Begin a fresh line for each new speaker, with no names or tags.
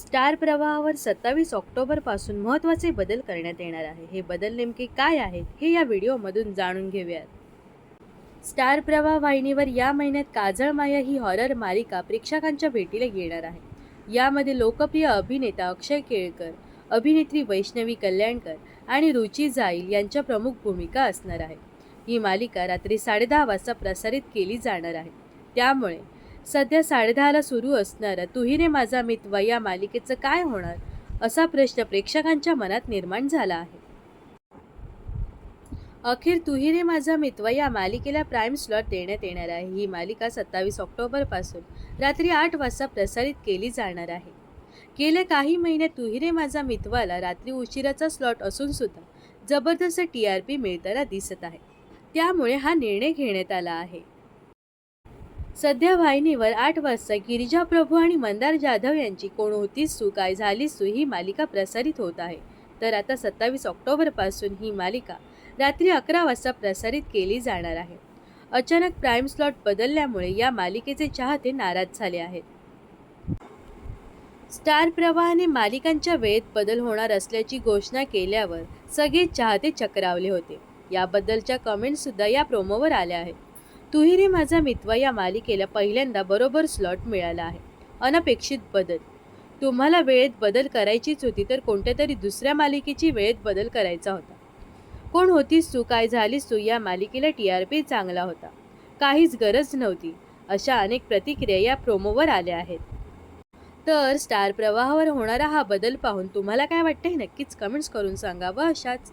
Star प्रवाहावर सत्तावीस ऑक्टोबरपासून महत्त्वाचे बदल करण्यात येणार आहे. हे बदल नेमके काय आहेत हे या व्हिडिओमधून जाणून घेऊयात. स्टार प्रवाह वाहिनीवर या महिन्यात काजळ माया ही हॉरर मालिका प्रेक्षकांच्या भेटीला येणार आहे. यामध्ये लोकप्रिय अभिनेता अक्षय केळकर अभिनेत्री वैष्णवी कल्याणकर आणि रुची जाईल यांच्या प्रमुख भूमिका असणार आहे. ही मालिका रात्री साडेदहा वाजता प्रसारित केली जाणार आहे. त्यामुळे सध्या साडेदहाला सुरू असणाऱ्या तुही रे माझा मितवा या मालिकेचं काय होणार? असा प्रश्न प्रेक्षकांच्या मनात निर्माण झाला आहे. अखेर तुही रे माझा मितवा या मालिकेला प्राईम स्लॉट देण्यात येणार आहे. ही मालिका सत्तावीस ऑक्टोबरपासून रात्री आठ वाजता प्रसारित केली जाणार आहे. गेल्या काही महिन्यात तुही रे माझा मितवाला रात्री उशिराचा स्लॉट असून सुद्धा जबरदस्त टी आर पी मिळताना दिसत आहे. त्यामुळे हा निर्णय घेण्यात आला आहे. सध्या वाहिनीवर आठ वाजता गिरिजा प्रभू आणि मंदार जाधव यांची कोण होतीस तू काय झालीस तू ही मालिका प्रसारित होत आहे. तर आता सत्तावीस ऑक्टोबरपासून ही मालिका रात्री अकरा वाजता प्रसारित केली जाणार आहे. अचानक प्राईम स्लॉट बदलल्यामुळे या मालिकेचे चाहते नाराज झाले आहेत. स्टार प्रवाहाने मालिकांच्या वेळेत बदल होणार असल्याची घोषणा केल्यावर सगळे चाहते चक्रावले होते. याबद्दलच्या कमेंटसुद्धा या प्रोमोवर आल्या आहेत. तुही रे माझा मितवा या मालिकेला पहिल्यांदा बरोबर स्लॉट मिळाला आहे. अनपेक्षित बदल. तुम्हाला वेळेत बदल करायचीच होती तर कोणत्या तरी दुसऱ्या मालिकेची वेळेत बदल करायचा होता. कोण होतीस तू काय झालीस तू या मालिकेला टी आर पी चांगला होता. काहीच गरज नव्हती. अशा अनेक प्रतिक्रिया या प्रोमोवर आल्या आहेत. तर स्टार प्रवाहावर होणारा हा बदल पाहून तुम्हाला काय वाटतंय? नक्कीच कमेंट्स करून सांगा व अशाच